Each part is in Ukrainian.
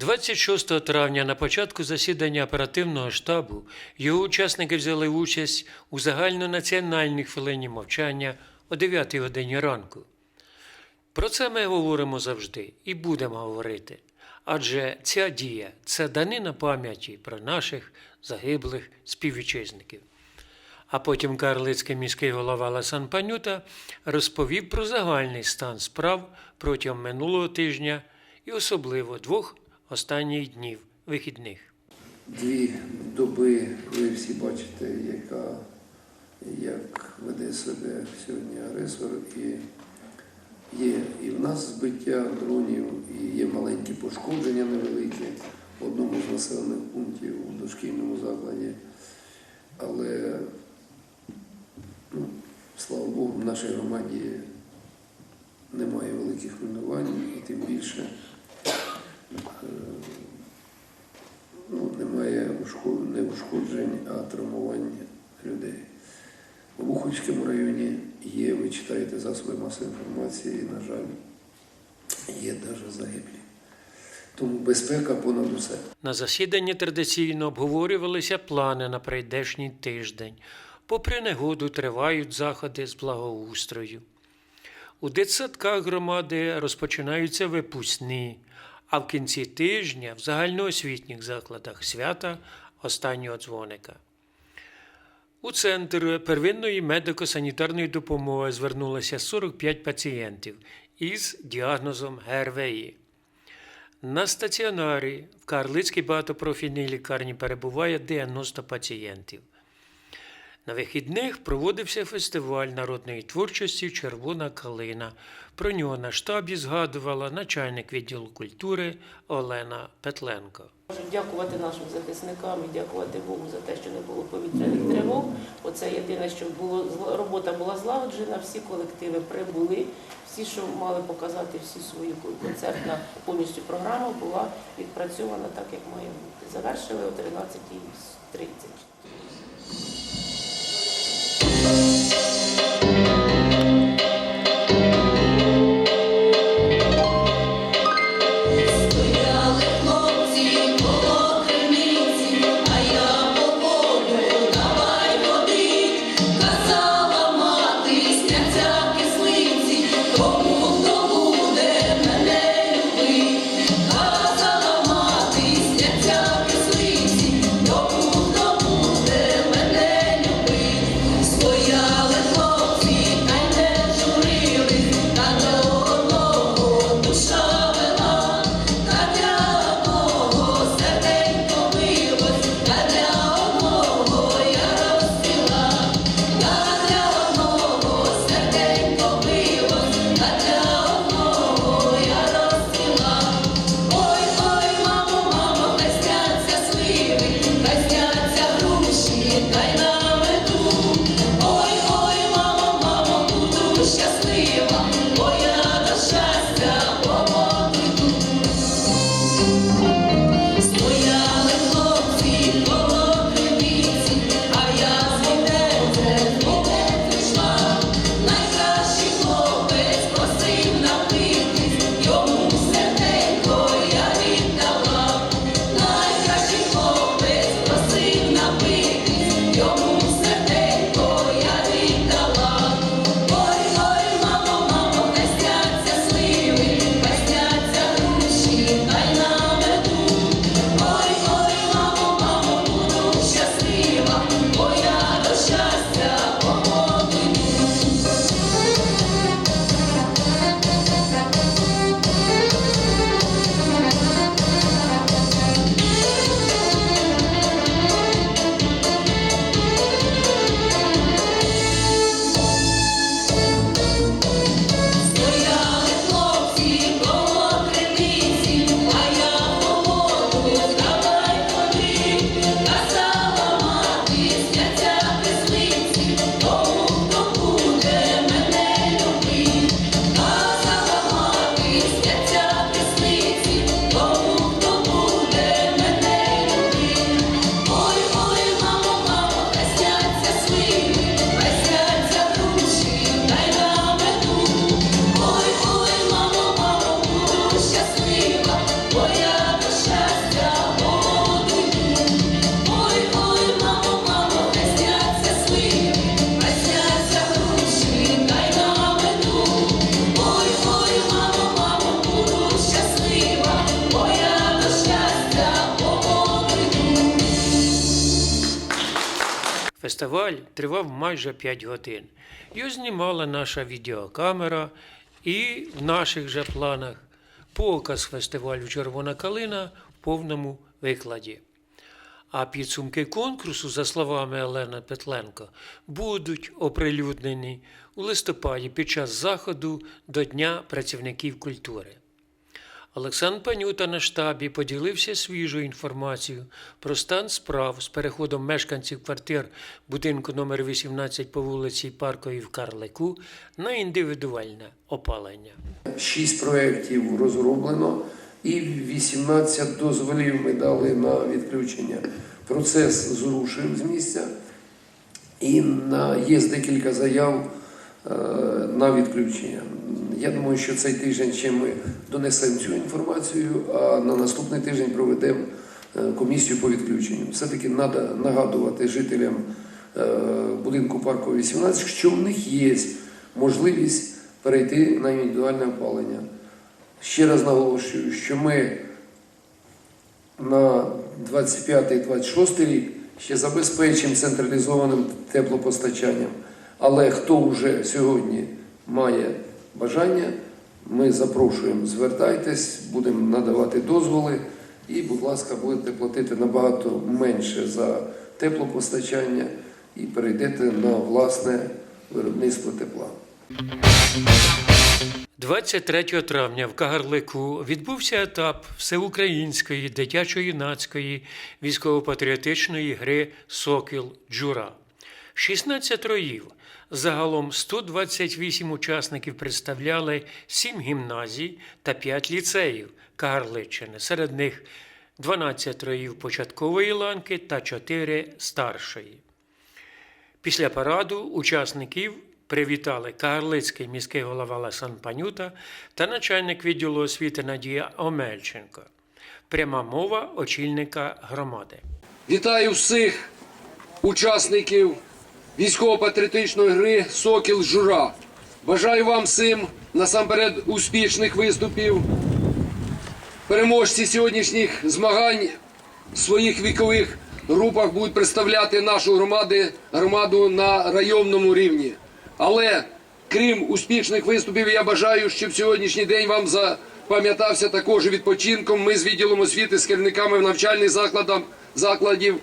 26 травня на початку засідання оперативного штабу його учасники взяли участь у загальнонаціональній хвилині мовчання о 9 годині ранку. Про це ми говоримо завжди і будемо говорити. Адже ця дія це данина пам'яті про наших загиблих співвітчизників. А потім Карлицький міський голова Ласан Панюта розповів про загальний стан справ протягом минулого тижня і особливо двох останніх днів вихідних. Дві доби ви всі бачите, яка, як веде себе сьогодні агресор. І є і в нас збиття дронів, і є маленькі пошкодження невеликі в одному з населених пунктів у дошкільному закладі. Але, ну, слава Богу, в нашій громаді немає великих руйнувань і тим більше. Не ушкоджень, а травмувань людей. У Бухівському районі є, ви читаєте засоби масової інформації, на жаль, є навіть загиблі. Тому безпека понад усе. На засіданні традиційно обговорювалися плани на прийдешній тиждень. Попри негоду тривають заходи з благоустрою. У дитсадках громади розпочинаються випускні, а в кінці тижня в загальноосвітніх закладах свята останнього дзвоника. У центр первинної медико-санітарної допомоги звернулося 45 пацієнтів із діагнозом ГРВІ. На стаціонарі в Карлицькій багатопрофільній лікарні перебуває 90 пацієнтів. На вихідних проводився фестиваль народної творчості Червона калина. Про нього на штабі згадувала начальник відділу культури Олена Петленко. Можемо дякувати нашим захисникам і дякувати Богу за те, що не було повітряних тривог. Оце єдине, що було робота була злагоджена, всі колективи прибули, всі, що мали показати всі свої концертна повністю програма була відпрацьована так, як має бути. Завершили о 13.30. Фестиваль тривав майже 5 годин. Його знімала наша відеокамера, і в наших же планах показ фестивалю Червона калина в повному викладі. А підсумки конкурсу, за словами Олени Петленко, будуть оприлюднені у листопаді під час заходу до Дня працівників культури. Олександр Панюта на штабі поділився свіжою інформацією про стан справ з переходом мешканців квартир будинку номер 18 по вулиці Парковій в Карлику на індивідуальне опалення. Шість проєктів розроблено і 18 дозволів ми дали на відключення. Процес зрушив з місця. І на, є декілька заяв на відключення. Я думаю, що цей тиждень ще ми донесемо цю інформацію, а на наступний тиждень проведемо е, комісію по відключенню. Все-таки треба нагадувати жителям е, будинку парку 18, що в них є можливість перейти на індивідуальне опалення. Ще раз наголошую, що ми на 25-26 рік ще забезпечимо централізованим теплопостачанням. Але хто вже сьогодні має бажання, ми запрошуємо, звертайтесь, будемо надавати дозволи і, будь ласка, будете платити набагато менше за теплопостачання і перейдете на власне виробництво тепла. 23 травня в Кагарлику відбувся етап всеукраїнської дитячо-юнацької військово-патріотичної гри Сокіл Джура. 16 роїв. Загалом 128 учасників представляли 7 гімназій та 5 ліцеїв Кагарличчини. Серед них 12 роїв початкової ланки та 4 старшої. Після параду учасників привітали Кагарлицький міський голова Ласан Панюта та начальник відділу освіти Надія Омельченко. Пряма мова очільника громади. Вітаю всіх учасників військово-патріотичної гри Сокіл Жура. Бажаю вам всім насамперед успішних виступів. Переможці сьогоднішніх змагань в своїх вікових групах будуть представляти нашу громаду, громаду на районному рівні. Але крім успішних виступів, я бажаю, щоб сьогоднішній день вам запам'ятався також відпочинком. Ми з відділом освіти з керівниками навчальних закладів,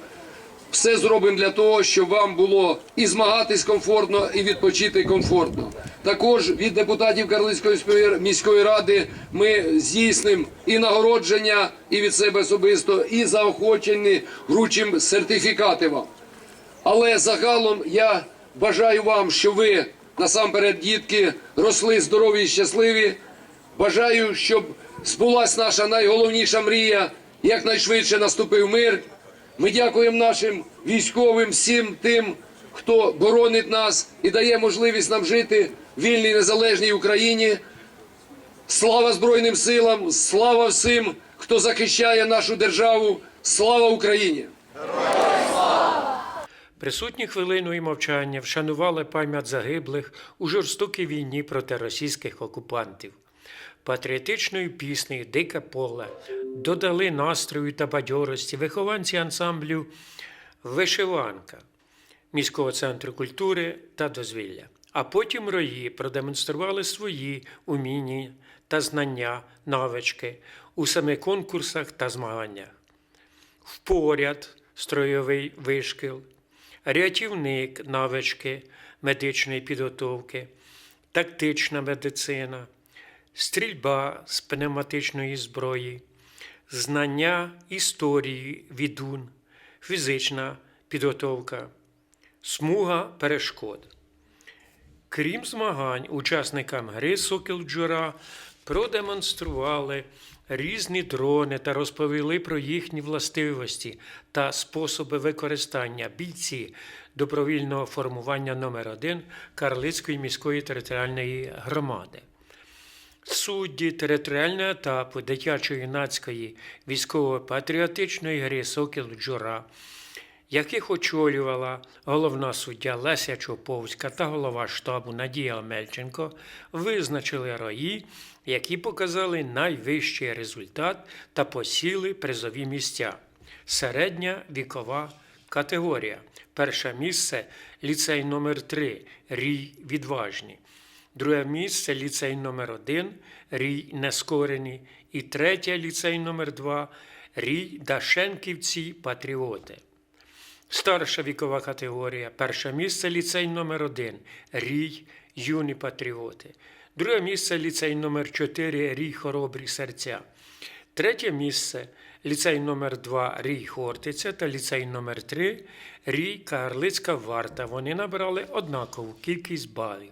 все зробимо для того, щоб вам було і змагатись комфортно, і відпочити комфортно. Також від депутатів Карлицької міської ради ми здійснимо і нагородження, і від себе особисто, і заохочені вручимо сертифікати вам. Але загалом я бажаю вам, щоб ви насамперед, дітки, росли здорові і щасливі. Бажаю, щоб збулась наша найголовніша мрія, якнайшвидше наступив мир. Ми дякуємо нашим військовим, всім тим, хто боронить нас і дає можливість нам жити в вільній незалежній Україні. Слава Збройним силам, слава всім, хто захищає нашу державу. Слава Україні! Присутні хвилиною мовчання вшанували пам'ять загиблих у жорстокій війні проти російських окупантів. Патріотичною піснею Дике поле додали настрою та бадьорості вихованці ансамблю Вишиванка міського центру культури та дозвілля. А потім рої продемонстрували свої уміння та знання, навички у самих конкурсах та змаганнях. Впоряд строєвий вишкіл, рятівник навички медичної підготовки, тактична медицина, стрільба з пневматичної зброї, знання історії відун, фізична підготовка, смуга перешкод. Крім змагань, учасникам гри Сокіл Джура продемонстрували різні дрони та розповіли про їхні властивості та способи використання бійці добровільного формування номер 1 Карлицької міської територіальної громади. Судді територіального етапу дитячо-юнацької військово-патріотичної гри Сокіл Джура, яких очолювала головна суддя Леся Чоповська та голова штабу Надія Омельченко, визначили рої, які показали найвищий результат та посіли призові місця. Середня вікова категорія Перше місце ліцей номер 3 Рій Відважні. Друге місце ліцей номер 1 Рій Нескорені. І третє ліцей номер 2 Рій Дашенківці Патріоти. Старша вікова категорія. Перше місце ліцей номер 1 Рій Юні Патріоти. Друге місце ліцей номер 4 Рій Хоробрі серця. Третє місце ліцей номер 2 Рій Хортиця та ліцей номер 3 Рій Кагарлицька Варта. Вони набрали однакову кількість балів.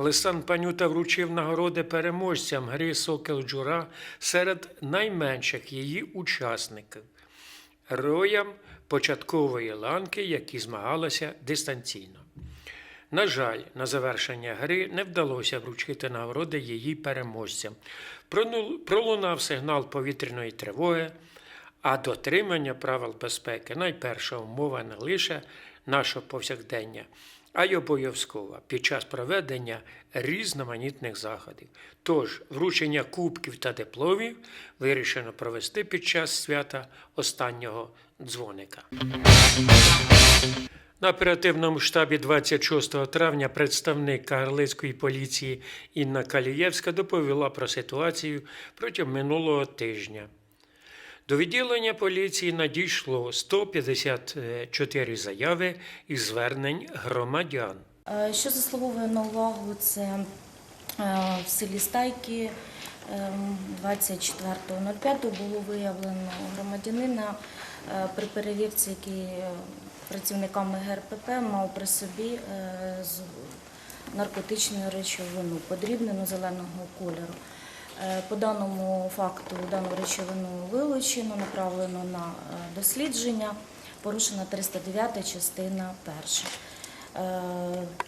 Олександр Панюта вручив нагороди переможцям гри Сокіл Джура серед найменших її учасників героям початкової ланки, які змагалися дистанційно. На жаль, на завершення гри не вдалося вручити нагороди її переможцям. Пролунав сигнал повітряної тривоги, а дотримання правил безпеки найперша умова не лише нашого повсякдення, а й обов'язкова під час проведення різноманітних заходів. Тож вручення кубків та дипломів вирішено провести під час свята останнього дзвоника. На оперативному штабі 26 травня представник Кагарлицької поліції Інна Калієвська доповіла про ситуацію протягом минулого тижня. До відділення поліції надійшло 154 заяви і звернень громадян. Е, Що заслуговує на увагу, це е, в селі Стайки ем, 24.05 було виявлено громадянина е, при перевірці, який е, працівниками ГРПП мав при собі е, наркотичну речовину, подрібнену зеленого кольору. Е, По даному факту дану речовину вилучено, направлено на е, дослідження, порушена 309 частина перша. Е,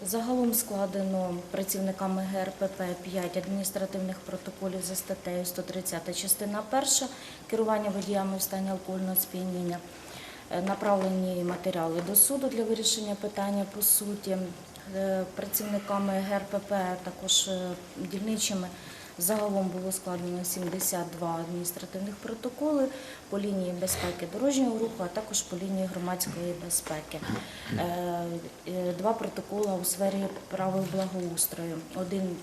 Загалом складено працівниками ГРПП 5 адміністративних протоколів за статтею 130 частина 1 керування водіями в стані алкогольного сп'яніння. Направлені матеріали до суду для вирішення питання по суті. Працівниками ГРПП також дільничими загалом було складено 72 адміністративних протоколи по лінії безпеки дорожнього руху, а також по лінії громадської безпеки. Е, е, Два протоколи у сфері правил благоустрою. Один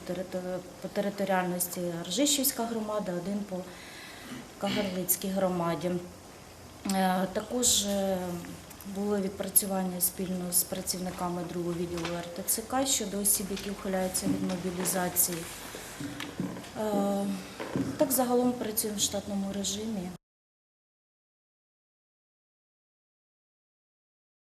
по територіальності Ржищівська громада, один по Кагарлицькій громаді. Е, Також було відпрацювання спільно з працівниками другого відділу РТЦК щодо осіб, які ухиляються від мобілізації. Е, Так загалом працюємо в штатному режимі.